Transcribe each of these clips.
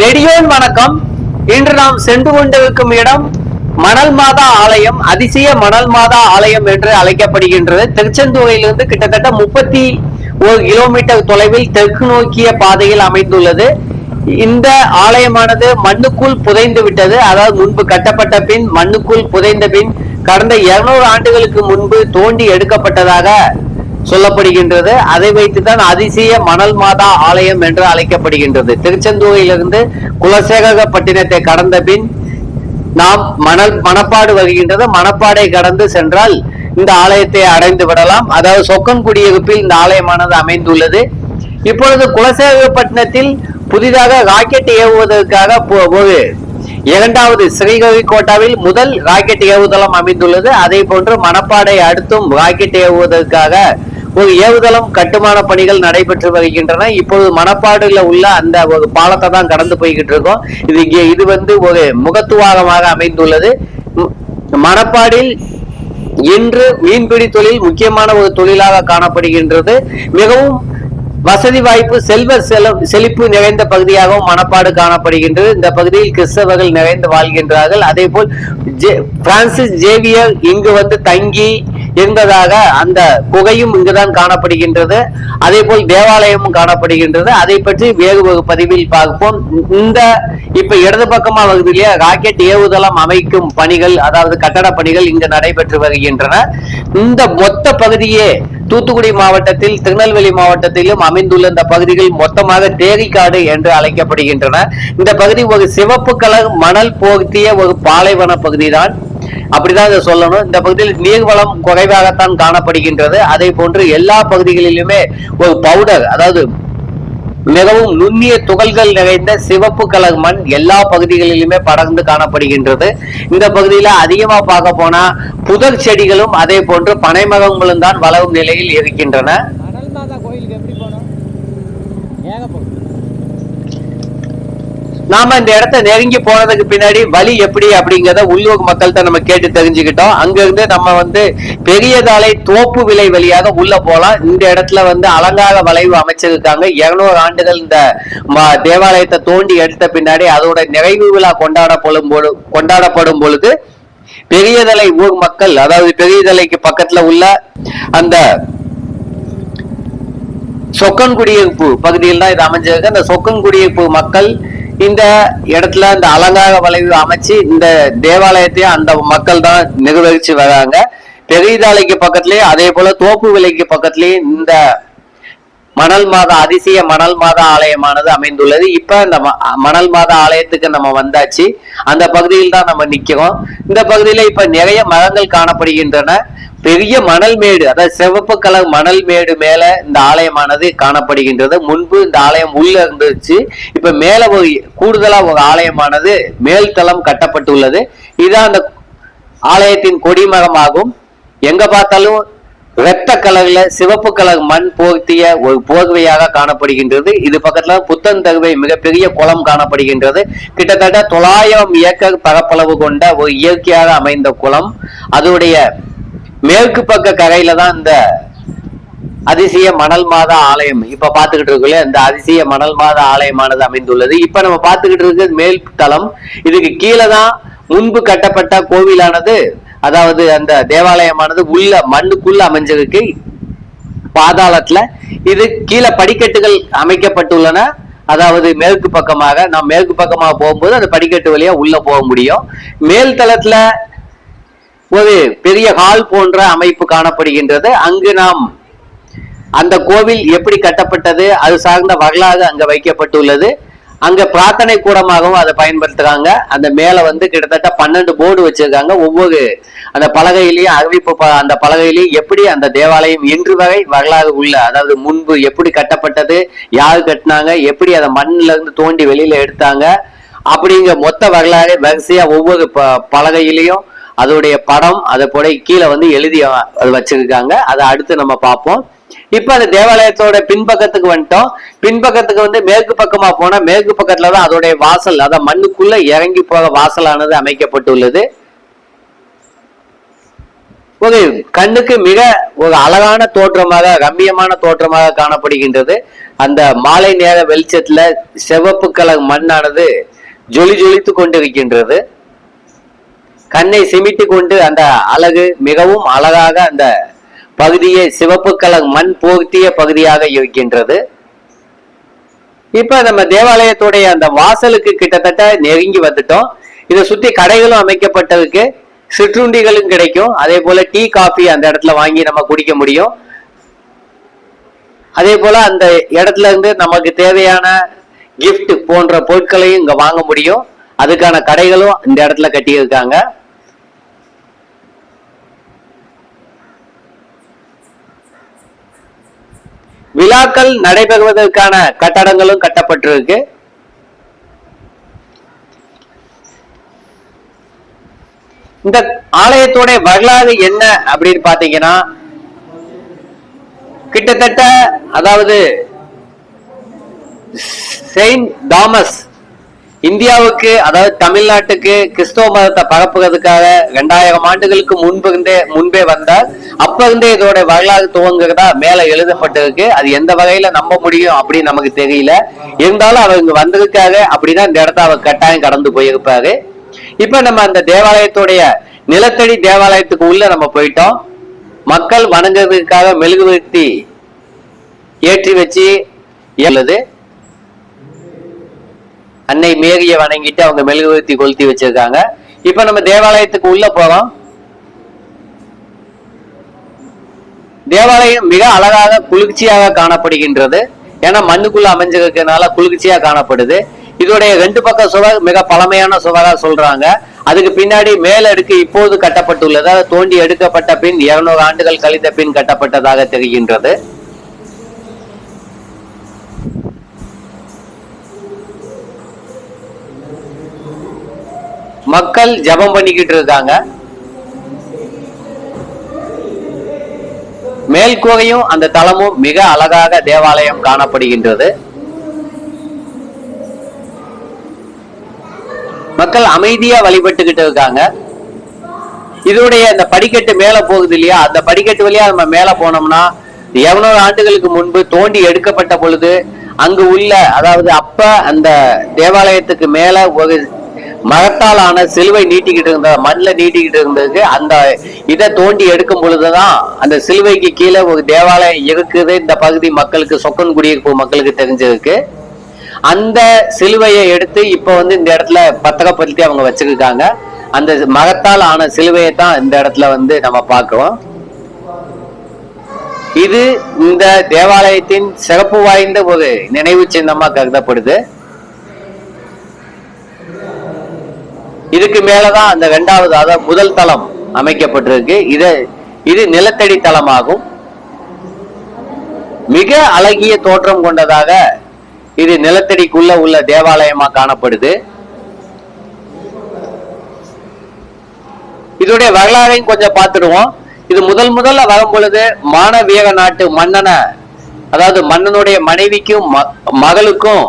நெடியோன் வணக்கம். இன்று நாம் சென்று கொண்டிருக்கும் இடம் மணல் மாதா ஆலயம் அதிசய மணல் மாதா ஆலயம் என்று அழைக்கப்படுகின்றது. திருச்செந்தூரிலிருந்து கிட்டத்தட்ட முப்பத்தி ஒரு கிலோமீட்டர் தொலைவில் தெற்கு நோக்கிய பாதையில் அமைந்துள்ளது. இந்த ஆலயமானது மண்ணுக்குள் புதைந்து விட்டது. அதாவது முன்பு கட்டப்பட்ட பின் மண்ணுக்குள் புதைந்த பின் கடந்த 200 ஆண்டுகளுக்கு முன்பு தோண்டி எடுக்கப்பட்டதாக சொல்லப்படுகின்றது. அதை வைத்துதான் அதிசய மணல் மாதா ஆலயம் என்று அழைக்கப்படுகின்றது. திருச்செந்தூரிலிருந்து குலசேகரப்பட்டினத்தை கடந்த பின் நாம் மணல் மணப்பாடு வருகின்றது. மணப்பாடை கடந்து சென்றால் இந்த ஆலயத்தை அடைந்து விடலாம். அதாவது சொக்கன் குடியிருப்பில் இந்த ஆலயமானது அமைந்துள்ளது. இப்பொழுது குலசேகரப்பட்டினத்தில் புதிதாக ராக்கெட் ஏவுவதற்காக போ- ஒரு இரண்டாவது ஸ்ரீஹரிகோட்டாவில் முதல் ராக்கெட் ஏவுதளம் அமைந்துள்ளது. அதே போன்று மணப்பாடை அடுத்தும் ராக்கெட் ஏவுவதற்காக ஒரு ஏவுதளம் கட்டுமான பணிகள் நடைபெற்று வருகின்றன. இப்பொழுது மணப்பாடுல உள்ள அந்த ஒரு பாலத்தை தான் கடந்து போய்கிட்டு இருக்கோம். இது இது வந்து ஒரு முகத்துவாரமாக அமைந்துள்ளது. மணப்பாடில் இன்று மீன்பிடி தொழில் முக்கியமான ஒரு தொழிலாக காணப்படுகின்றது. மிகவும் வசதி வாய்ப்பு செல்வ செல செழிப்பு நிறைந்த பகுதியாகவும் மணப்பாடு காணப்படுகின்றது. இந்த பகுதியில் கிறிஸ்தவர்கள் நிறைந்து வாழ்கின்றார்கள். அதே போல் ஜே- பிரான்சிஸ் ஜேவியர் இங்கு வந்து தங்கி இருந்ததாக அந்த குகையும் இங்குதான் காணப்படுகின்றது. அதே போல் தேவாலயமும் காணப்படுகின்றது. அதை பற்றி வேறு ஒரு பதிவில் பார்ப்போம். இந்த இப்ப இடது பக்கமா பகுதியிலே ராக்கெட் ஏவுதளம் அமைக்கும் பணிகள் அதாவது கட்டட பணிகள் இங்கு நடைபெற்று வருகின்றன. இந்த மொத்த பகுதியே தூத்துக்குடி மாவட்டத்தில் திருநெல்வேலி மாவட்டத்திலும் அமைந்துள்ள இந்த பகுதிகள் மொத்தமாக தேரிக்காடு என்று அழைக்கப்படுகின்றன. இந்த பகுதி ஒரு சிவப்பு கலர் மணல் போர்த்திய ஒரு பாலைவன பகுதிதான். அப்படிதான் இதை சொல்லணும். இந்த பகுதியில் நீர்வளம் குறைவாகத்தான் காணப்படுகின்றது. அதே போன்று எல்லா பகுதிகளிலுமே ஒரு பவுடர் அதாவது மிகவும் நுண்ணிய துகள்கள் நிறைந்த சிவப்பு கலர் மண் எல்லா பகுதிகளிலுமே படர்ந்து காணப்படுகின்றது. இந்த பகுதியில அதிகமா பார்க்க போனா புதர் செடிகளும் அதே போன்று பனைமரங்களும் தான் வளரும் நிலையில் இருக்கின்றன மணல் மாதா கோயிலுக்கு எப்படி போனோம் ஏகப்படும் நாம இந்த இடத்த நெருங்கி போனதுக்கு பின்னாடி வழி எப்படி அப்படிங்கறத உள்ளூர் மக்கள்கிட்ட நம்ம கேட்டு தெரிஞ்சுக்கிட்டோம். அங்க இருந்து நம்ம வந்து பெரியதாலை தோப்பு விலை வழியாக உள்ள போலாம் இந்த இடத்துல வந்து அலங்கார வளைவு அமைச்சிருக்காங்க. இருநூறு ஆண்டுகள் இந்த தேவாலயத்தை தோண்டி எடுத்த பின்னாடி அதோட நிறைவு விழா கொண்டாடப்படும் பொழு கொண்டாடப்படும் பொழுது பெரியதலை ஊர் மக்கள் அதாவது பெரியதலைக்கு பக்கத்துல உள்ள அந்த சொக்கன் குடியிருப்பு பகுதியில் தான் இது அமைஞ்சிருக்கு. அந்த சொக்கன் குடியிருப்பு மக்கள் இந்த இடத்துல இந்த அலங்கார வளைவு அமைச்சு இந்த தேவாலயத்தையும் அந்த மக்கள் தான் நிர்வகிச்சு வராங்க. பெரியதாலைக்கு பக்கத்துலயே அதே போல தோப்பு விலைக்கு பக்கத்துலயே இந்த மணல் மாதா அதிசய மணல் மாதா ஆலயமானது அமைந்துள்ளது. இப்ப இந்த ம- மணல் மாதா ஆலயத்துக்கு நம்ம வந்தாச்சு. அந்த பகுதியில் தான் நம்ம நிக்கிறோம். இந்த பகுதியில இப்ப நிறைய மரங்கள் காணப்படுகின்றன. பெரிய மணல் மேடு அதாவது சிவப்பு கலர் மணல் மேடு மேல இந்த ஆலயமானது காணப்படுகின்றது. முன்பு இந்த ஆலயம் உள்ள இருந்துச்சு. இப்ப மேல ஒரு கூடுதலா ஒரு ஆலயமானது மேல்தளம் கட்டப்பட்டுள்ளது. இதுதான் அந்த ஆலயத்தின் கொடிமரமாகும். எங்க பார்த்தாலும் இரத்த கலர்ல சிவப்பு கலர் மண் போர்த்திய ஒரு போர்வையாக காணப்படுகின்றது. இது பக்கத்துல புத்தன் தகுவை மிகப்பெரிய குளம் காணப்படுகின்றது. கிட்டத்தட்ட தொள்ளாயிரம் ஏக்கர் பரப்பளவு கொண்ட ஒரு இயற்கையாக அமைந்த குளம். அதோடைய மேற்கு பக்க கரையில தான் இந்த அதிசய மணல் மாதா ஆலயம். இப்ப பாத்துக்கிட்டு இருக்கோம்ல இந்த அதிசய மணல் மாதா ஆலயமானது அமைந்துள்ளது. இப்ப நம்ம பாத்துக்கிட்டு இருக்கிறது மேல் தளம். இதுக்கு கீழே தான் முன்பு கட்டப்பட்ட கோவிலானது அதாவது அந்த தேவாலயமானது உள்ள மண்ணுக்குள்ள அமைஞ்சிருக்கு. பாதாளத்துல இது கீழே படிக்கட்டுகள் அமைக்கப்பட்டுள்ளன. அதாவது மேற்கு பக்கமாக நாம் மேற்கு பக்கமாக போகும்போது அந்த படிக்கட்டு வழியா உள்ள போக முடியும். மேல் தளத்துல ஒரு பெரிய ஹால் போன்ற அமைப்பு காணப்படுகின்றது. அங்கு நாம் அந்த கோவில் எப்படி கட்டப்பட்டது அது சார்ந்த வரலாறு அங்க வைக்கப்பட்டுள்ளது. அங்க பிரார்த்தனை கூடமாகவும் அதை பயன்படுத்துறாங்க. அந்த மேல வந்து கிட்டத்தட்ட பன்னெண்டு போர்டு வச்சிருக்காங்க. ஒவ்வொரு அந்த பலகையிலையும் அறிவிப்பு ப- அந்த பலகையிலையும் எப்படி அந்த தேவாலயம் இன்று வரை வரலாறு உள்ள அதாவது முன்பு எப்படி கட்டப்பட்டது யார் கட்டினாங்க எப்படி அதை மண்ணில இருந்து தோண்டி வெளியில எடுத்தாங்க அப்படிங்கிற மொத்த வரலாறு வரிசையா ஒவ்வொரு ப- பலகையிலையும் அதோடைய படம் அதை போல கீழே வந்து எழுதி அது வச்சிருக்காங்க. அதை அடுத்து நம்ம பார்ப்போம். இப்ப அந்த தேவாலயத்தோட பின்பக்கத்துக்கு வந்துட்டோம். பின்பக்கத்துக்கு வந்து மேற்கு பக்கமா போனா மேற்கு பக்கத்துல தான் அதோடைய வாசல் அதை மண்ணுக்குள்ள இறங்கி போக வாசலானது அமைக்கப்பட்டுள்ளது. ஒரு கண்ணுக்கு மிக ஒரு அழகான தோற்றமாக ரம்மியமான தோற்றமாக காணப்படுகின்றது. அந்த மாலை நேர வெளிச்சத்துல சிவப்பு கலர் மண்ணானது ஜொலி ஜொலித்து கொண்டிருக்கின்றது. கண்ணை சிமிட்டு கொண்டு அந்த அழகு மிகவும் அழகாக அந்த பகுதியை சிவப்பு கலர் மண் போர்த்திய பகுதியாக இருக்கின்றது. இப்ப நம்ம தேவாலயத்துடைய அந்த வாசலுக்கு கிட்டத்தட்ட நெருங்கி வந்துட்டோம். இதை சுத்தி கடைகளும் அமைக்கப்பட்டிருக்கு. சிற்றுண்டிகளும் கிடைக்கும். அதே போல டீ காஃபி அந்த இடத்துல வாங்கி நம்ம குடிக்க முடியும். அதே போல அந்த இடத்துல இருந்து நமக்கு தேவையான கிஃப்ட் போன்ற பொருட்களையும் இங்க வாங்க முடியும். அதுக்கான கடைகளும் இந்த இடத்துல கட்டியிருக்காங்க. விழாக்கள் நடைபெறுவதற்கான கட்டடங்களும் கட்டப்பட்டிருக்கு. இந்த ஆலயத்துடைய வரலாறு என்ன அப்படின்னு பாத்தீங்கன்னா கிட்டத்தட்ட அதாவது செயின்ட் தாமஸ் இந்தியாவுக்கு அதாவது தமிழ்நாட்டுக்கு கிறிஸ்தவ மதத்தை பரப்புகிறதுக்காக ரெண்டாயிரம் ஆண்டுகளுக்கு முன்பு இருந்தே முன்பே வந்தார் அப்ப இருந்தே இதோட வரலாறு துவங்குறதா மேல எழுதப்பட்டிருக்கு. அது எந்த வகையில நம்ப முடியும் அப்படின்னு நமக்கு தெரியல. இருந்தாலும் அவர் இங்க வந்திருக்காரு அப்படின்னா இந்த இடத்த அவர் கட்டாயம் கடந்து போயிருப்பாரு. இப்ப நம்ம அந்த தேவாலயத்துடைய நிலத்தடி தேவாலயத்துக்கு உள்ள நம்ம போயிட்டோம். மக்கள் வணங்குறதுக்காக மெழுகுவர்த்தி ஏற்றி வச்சு எழுது அன்னை மேரிய வணங்கிட்டு அவங்க மெழுகுவர்த்தி கொளுத்தி வச்சிருக்காங்க. இப்ப நம்ம தேவாலயத்துக்கு உள்ள போறோம். தேவாலயம் மிக அழகாக குளிர்ச்சியாக காணப்படுகின்றது. ஏன்னா மண்ணுக்குள்ள அமைஞ்சிருக்கிறதுனால குளிர்ச்சியா காணப்படுது. இதோடைய ரெண்டு பக்க சுவர் மிக பழமையான சுவரா சொல்றாங்க. அதுக்கு பின்னாடி மேலடுக்கு இப்போது கட்டப்பட்டுள்ளது. தோண்டி எடுக்கப்பட்ட பின் இருநூறு ஆண்டுகள் கழித்த பின் கட்டப்பட்டதாக தெரிகின்றது. மக்கள் ஜெபம் பண்ணிக்கிட்டு இருக்காங்க. மேல்கோகையும் அந்த தளமும் மிக அழகாக தேவாலயம் காணப்படுகின்றது. மக்கள் அமைதியா வழிபட்டுக்கிட்டு இருக்காங்க. இதோடைய அந்த படிக்கட்டு மேல போகுது இல்லையா? அந்த படிக்கட்டு வழியா நம்ம மேல போனோம்னா எவ்வளவு ஆண்டுகளுக்கு முன்பு தோண்டி எடுக்கப்பட்ட பொழுது அங்கு உள்ள அதாவது அப்ப அந்த தேவாலயத்துக்கு மேல ஒரு மரத்தால் ஆன சிலுவை நீட்டிக்கிட்டு இருந்த மண்ணில் நீட்டிக்கிட்டு இருந்ததுக்கு அந்த இதை தோண்டி எடுக்கும் பொழுதுதான் அந்த சிலுவைக்கு கீழே ஒரு தேவாலயம் இருக்குது. இந்த பகுதி மக்களுக்கு சொக்கன் குடியிருப்பு மக்களுக்கு தெரிஞ்சிருக்கு. அந்த சிலுவையை எடுத்து இப்போ வந்து இந்த இடத்துல பத்திரப்படுத்தி அவங்க வச்சிருக்காங்க. அந்த மரத்தால் ஆன சிலுவையை தான் இந்த இடத்துல வந்து நம்ம பார்க்குறோம். இது இந்த தேவாலயத்தின் சிறப்பு வாய்ந்த ஒரு நினைவு சின்னமாக கருதப்படுது. இதுக்கு மேலதான் அந்த இரண்டாவது அதாவது முதல் தளம் அமைக்கப்பட்டிருக்கு. இது இது நிலத்தடி தளமாகும். மிக அழகிய தோற்றம் கொண்டதாக இது நிலத்தடிக்குள்ள உள்ள தேவாலயமா காணப்படுது. இதோடைய வரலாறையும் கொஞ்சம் பார்த்துடுவோம். இது முதல் முதல்ல வரும் பொழுது மானவீக நாட்டு மன்னனை அதாவது மன்னனுடைய மனைவிக்கும் மகளுக்கும்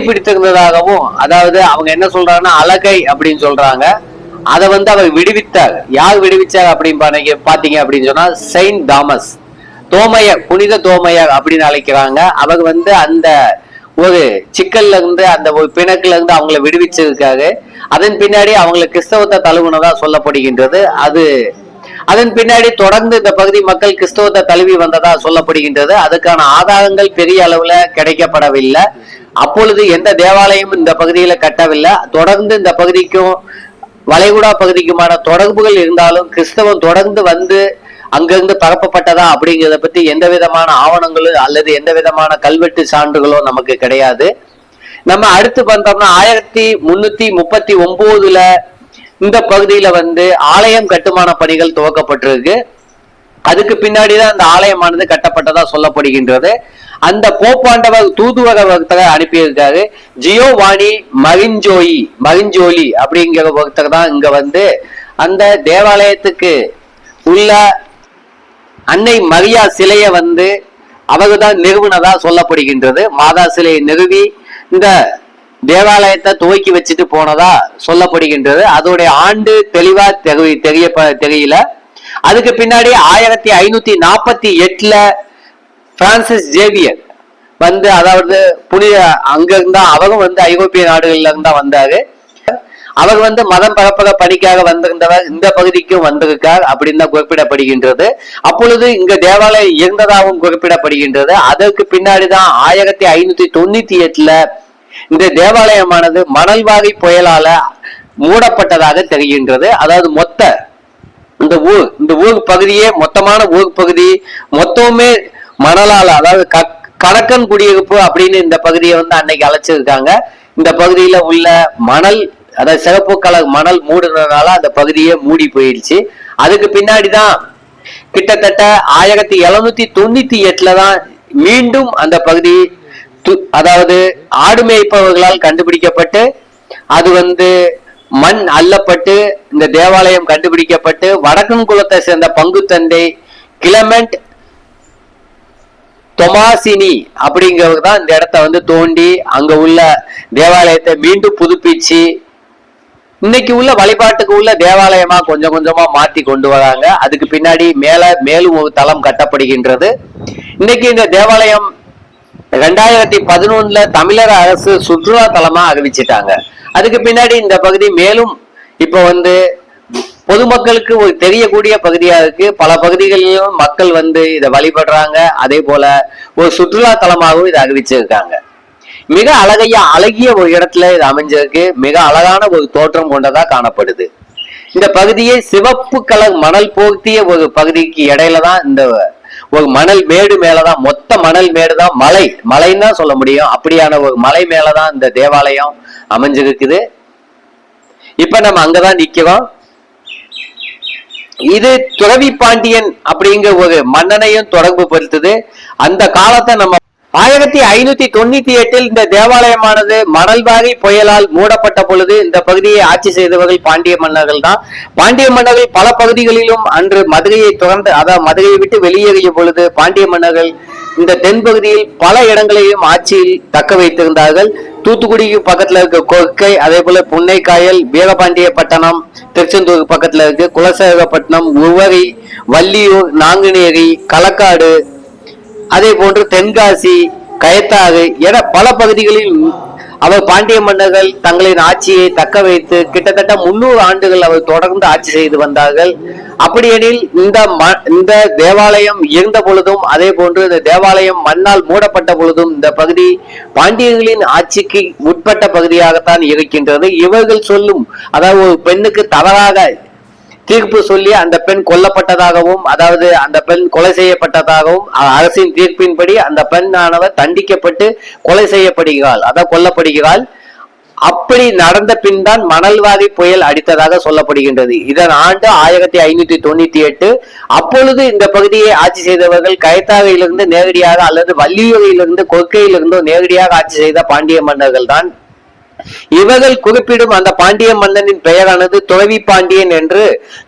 பிடித்திருந்ததாகவும் அதாவது அவங்க என்ன சொல்றாங்கன்னா அழகை அப்படின்னு சொல்றாங்க. அதை வந்து அவர் விடுவித்தார். யார் விடுவிச்சார் அப்படின்னு பாத்தீங்க- அப்படின்னு சொன்னா செயின்ட் தாமஸ். தோமையர் புனித தோமையர் அப்படின்னு அழைக்கிறாங்க. அவர் வந்து அந்த ஒரு சிக்கல்ல இருந்து அந்த ஒரு பிணக்குல இருந்து அவங்கள விடுவிச்சிருக்காரு. அதன் பின்னாடி அவங்களை கிறிஸ்தவத்தை தழுவுனதா சொல்லப்படுகின்றது. அது அதன் பின்னாடி தொடர்ந்து இந்த பகுதி மக்கள் கிறிஸ்தவத்தை தழுவி வந்ததா சொல்லப்படுகின்றது. அதுக்கான ஆதாரங்கள் பெரிய அளவுல கிடைக்கப்படவில்லை. அப்பொழுது எந்த தேவாலயமும் இந்த பகுதியில கட்டவில்லை. தொடர்ந்து இந்த பகுதிக்கும் வளைகுடா பகுதிக்குமான தொடர்புகள் இருந்தாலும் கிறிஸ்தவம் தொடர்ந்து வந்து அங்கிருந்து பரப்பப்பட்டதா அப்படிங்கிறத பத்தி எந்த விதமான ஆவணங்களும் அல்லது எந்த விதமான கல்வெட்டு சான்றுகளோ நமக்கு கிடையாது. நம்ம அடுத்து பார்த்தோம்னா ஆயிரத்தி முன்னூத்தி முப்பத்தி ஒன்பதுல இந்த பகுதியில வந்து ஆலயம் கட்டுமான பணிகள் துவக்கப்பட்டிருக்கு. அதுக்கு பின்னாடிதான் அந்த ஆலயமானது கட்டப்பட்டதா சொல்லப்படுகின்றது. அந்த போப்பாண்டவர் தூதுவர ஒருத்தரை அனுப்பியிருக்காரு. ஜியோவாணி மகிஞ்சோயி மகிஞ்சோலி அப்படிங்கிற ஒருத்தர் தான் இங்க வந்து அந்த தேவாலயத்துக்கு உள்ள அன்னை மரியா சிலையை வந்து அவர்தான் நிறுவனதா சொல்லப்படுகின்றது. மாதா சிலையை நிறுவி இந்த தேவாலயத்தை துவக்கி வச்சுட்டு போனதா சொல்லப்படுகின்றது. அதோடைய ஆண்டு தெளிவா தெரி தெரிய தெரியல. அதுக்கு பின்னாடி ஆயிரத்தி ஐநூத்தி நாற்பத்தி எட்டுல பிரான்சிஸ் ஜேவியர் வந்து அதாவது புனித அங்க இருந்தா அவரும் வந்து ஐரோப்பிய நாடுகள்ல இருந்தா வந்தாரு. அவர் வந்து மதம் பரப்பக பணிக்காக வந்திருந்தவர் இந்த பகுதிக்கும் வந்திருக்கார் அப்படின்னு தான் குறிப்பிடப்படுகின்றது. அப்பொழுது இங்க தேவாலயம் இருந்ததாகவும் குறிப்பிடப்படுகின்றது. அதற்கு பின்னாடிதான் ஆயிரத்தி ஐநூத்தி தொண்ணூத்தி எட்டுல இந்த தேவாலயமானது மணல்வாரி புயலால மூடப்பட்டதாக தெரிகின்றது. அதாவது மொத்த இந்த ஊர் இந்த ஊர் பகுதியே மொத்தமான ஊர் பகுதி மொத்தமே மணலால அதாவது க- கடக்கன் குடியிருப்பு அப்படின்னு இந்த பகுதியை வந்து அன்னைக்கு அழைச்சிருக்காங்க. இந்த பகுதியில உள்ள மணல் அதாவது சிறப்பு கலர் மணல் மூடுனதுனால அந்த பகுதியே மூடி போயிடுச்சு. அதுக்கு பின்னாடி தான் கிட்டத்தட்ட ஆயிரத்தி எழுநூத்தி தொண்ணூத்தி எட்டுல தான் மீண்டும் அந்த பகுதி அதாவது ஆடு மேய்ப்பவர்களால் கண்டுபிடிக்கப்பட்டு அது வந்து மண் அள்ளப்பட்டு இந்த தேவாலயம் கண்டுபிடிக்கப்பட்டு வடக்கன் குலத்தை சேர்ந்த பங்கு தந்தை கிளமெண்ட் தொமாசினி அப்படிங்கிறவங்க தான் இந்த இடத்த வந்து தோண்டி அங்க உள்ள தேவாலயத்தை மீண்டும் புதுப்பிச்சு இன்னைக்கு உள்ள வழிபாட்டுக்கு உள்ள தேவாலயமா கொஞ்சம் கொஞ்சமா மாத்தி கொண்டு வராங்க. அதுக்கு பின்னாடி மேல மேலும் ஒரு தளம் கட்டப்படுகின்றது. இன்னைக்கு இந்த தேவாலயம் ரெண்டாயிரத்தி பதினொன்னுல தமிழக அரசு சுற்றுலா தலமா அறிவிச்சிட்டாங்க அதுக்கு பின்னாடி இந்த பகுதி மேலும் இப்ப வந்து பொதுமக்களுக்கு ஒரு தெரியக்கூடிய பகுதியா இருக்கு. பல பகுதிகளிலும் மக்கள் வந்து இதை வழிபடுறாங்க. அதே போல ஒரு சுற்றுலா தலமாகவும் இதை அறிவிச்சிருக்காங்க மிக அழகைய அழகிய ஒரு இடத்துல இது அமைஞ்சிருக்கு. மிக அழகான ஒரு தோற்றம் கொண்டதா காணப்படுது. இந்த பகுதியை சிவப்பு கலர் மணல் போர்த்திய ஒரு பகுதிக்கு இடையில தான் இந்த ஒரு மணல் மேடு மேலதான் மொத்த மணல் மேடு தான் மலை. மலைன்னு தான் சொல்ல முடியும். அப்படியான ஒரு மலை மேலதான் இந்த தேவாலயம் அமைஞ்சிருக்குது. இப்ப நம்ம அங்கதான் நிக்கிறோம். இது துறவி பாண்டியன் அப்படிங்கிற ஒரு மன்னனையும் தொடர்பு படுத்துது. அந்த காலத்தை நம்ம ஆயிரத்தி ஐநூத்தி தொண்ணூத்தி எட்டில் இந்த தேவாலயமானது மணல்வாரி புயலால் மூடப்பட்ட பொழுது இந்த பகுதியை ஆட்சி செய்தவர்கள் பாண்டிய மன்னர்கள் தான். பாண்டிய மன்னர்கள் பல பகுதிகளிலும் அன்று மதுரையை தொடர்ந்து அதாவது மதுரையை விட்டு வெளியேறிய பொழுது பாண்டிய மன்னர்கள் இந்த தென்பகுதியில் பல இடங்களையும் ஆட்சியில் தக்க வைத்திருந்தார்கள். தூத்துக்குடிக்கு பக்கத்துல இருக்க கொற்கை அதே போல புன்னைக்காயல் வீரபாண்டிய பட்டணம் திருச்செந்தூர் பக்கத்துல இருக்கு குலசேகப்பட்டினம் உவரி வள்ளியூர் நாங்குநேரி களக்காடு அதே போன்று தென்காசி கயத்தாறு என பல பகுதிகளில் அவர் பாண்டிய மன்னர்கள் தங்களின் ஆட்சியை தக்க வைத்து கிட்டத்தட்ட முன்னூறு ஆண்டுகள் அவர் தொடர்ந்து ஆட்சி செய்து வந்தார்கள். அப்படியெனில் இந்த ம- இந்த தேவாலயம் இருந்த பொழுதும் அதே போன்று இந்த தேவாலயம் மண்ணால் மூடப்பட்ட பொழுதும் இந்த பகுதி பாண்டியர்களின் ஆட்சிக்கு உட்பட்ட பகுதியாகத்தான் இருக்கின்றது. இவர்கள் சொல்லும் அதாவது ஒரு பெண்ணுக்கு தவறாக தீர்ப்பு சொல்லி அந்த பெண் கொல்லப்பட்டதாகவும் அதாவது அந்த பெண் கொலை செய்யப்பட்டதாகவும் அரசின் தீர்ப்பின்படி அந்த பெண்ணானவர் தண்டிக்கப்பட்டு கொலை செய்யப்படுகிறாள் அதாவது கொல்லப்படுகிறாள். அப்படி நடந்த பின் தான் மணல்வாரி புயல் அடித்ததாக சொல்லப்படுகின்றது. இதன் ஆண்டு ஆயிரத்தி ஐநூத்தி தொண்ணூத்தி எட்டு. அப்பொழுது இந்த பகுதியை ஆட்சி செய்தவர்கள் கைத்தாகையிலிருந்து நேரடியாக அல்லது வள்ளியூரிலிருந்து கொற்கையிலிருந்து நேரடியாக ஆட்சி செய்த பாண்டிய மன்னர்கள் தான் இவர்கள் குறிப்பிடும் அந்த பாண்டிய மன்னனின் பெயரானது துறவி பாண்டியன் என்று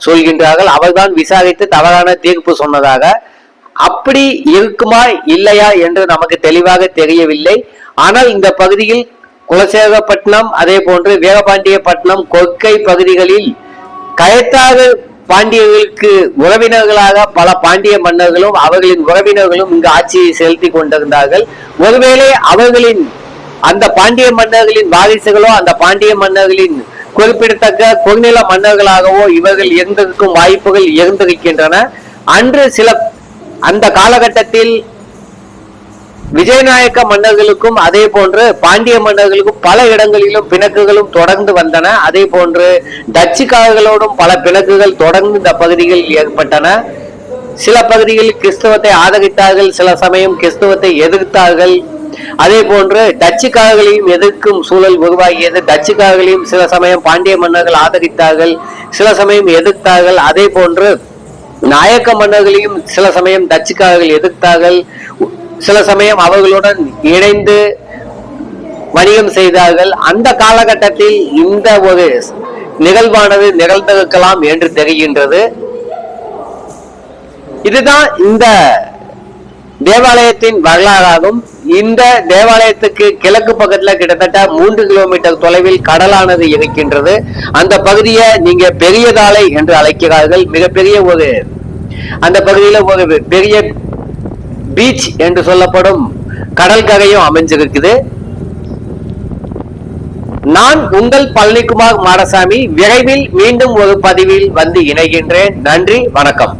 சொல்கின்றார்கள். அவர்தான் விசாரித்து தவறான தீர்ப்பு சொன்னதாக. அப்படி இருக்குமா இல்லையா என்று நமக்கு தெளிவாக தெரியவில்லை. ஆனால் இந்த பகுதியில் குலசேகரப்பட்டினம் அதே போன்று வீரபாண்டியப்பட்டினம் கொற்கை பகுதிகளில் கயத்தாக பாண்டியர்களுக்கு உறவினர்களாக பல பாண்டிய மன்னர்களும் அவர்களின் உறவினர்களும் இங்கு ஆட்சியை செலுத்தி கொண்டிருந்தார்கள். ஒருவேளை அவர்களின் அந்த பாண்டிய மன்னர்களின் வாரிசுகளோ அந்த பாண்டிய மன்னர்களின் குறிப்பிடத்தக்க குறுநில மன்னர்களாகவோ இவர்கள் இருந்திருக்கும் வாய்ப்புகள் இருந்திருக்கின்றன. அன்று சில அந்த காலகட்டத்தில் விஜயநாயக்க மன்னர்களுக்கும் அதே போன்று பாண்டிய மன்னர்களுக்கும் பல இடங்களிலும் பிணக்குகளும் தொடர்ந்து வந்தன. அதே போன்று டச்சுக்காரர்களோடும் பல பிணக்குகள் தொடர்ந்து இந்த பகுதிகளில் ஏற்பட்டன. சில பகுதிகளில் கிறிஸ்தவத்தை ஆதரித்தார்கள் சில சமயம் கிறிஸ்தவத்தை எதிர்த்தார்கள். அதே போன்று டச்சுக்காரர்களையும் எதிர்க்கும் சூழல் உருவாகியது. டச்சுக்காரர்களையும் சில சமயம் பாண்டிய மன்னர்கள் ஆதரித்தார்கள் சில சமயம் எதிர்த்தார்கள். அதே போன்று நாயக்க மன்னர்களையும் சில சமயம் டச்சுக்காரர்கள் எதிர்த்தார்கள். சில சமயம் அவர்களுடன் இணைந்து வணிகம் செய்தார்கள். அந்த காலகட்டத்தில் இந்த ஒரு நிகழ்வானது நிகழ்ந்திருக்கலாம் என்று தெரிகின்றது. இதுதான் இந்த தேவாலயத்தின் வரலாறாகும். இந்த தேவாலயத்துக்கு கிழக்கு பக்கத்துல கிட்டத்தட்ட மூன்று கிலோமீட்டர் தொலைவில் கடலானது இருக்கின்றது. அந்த பகுதியை நீங்க பெரியதாலை என்று அழைக்கிறார்கள். மிகப்பெரிய ஒரு அந்த பகுதியில ஒரு பெரிய பீச் என்று சொல்லப்படும் கடல் கரையும் அமைஞ்சிருக்குது. நான் உங்கள் பழனிக்குமார் மாடசாமி விரைவில் மீண்டும் ஒரு பதிவில் வந்து இணைகின்றேன். நன்றி வணக்கம்.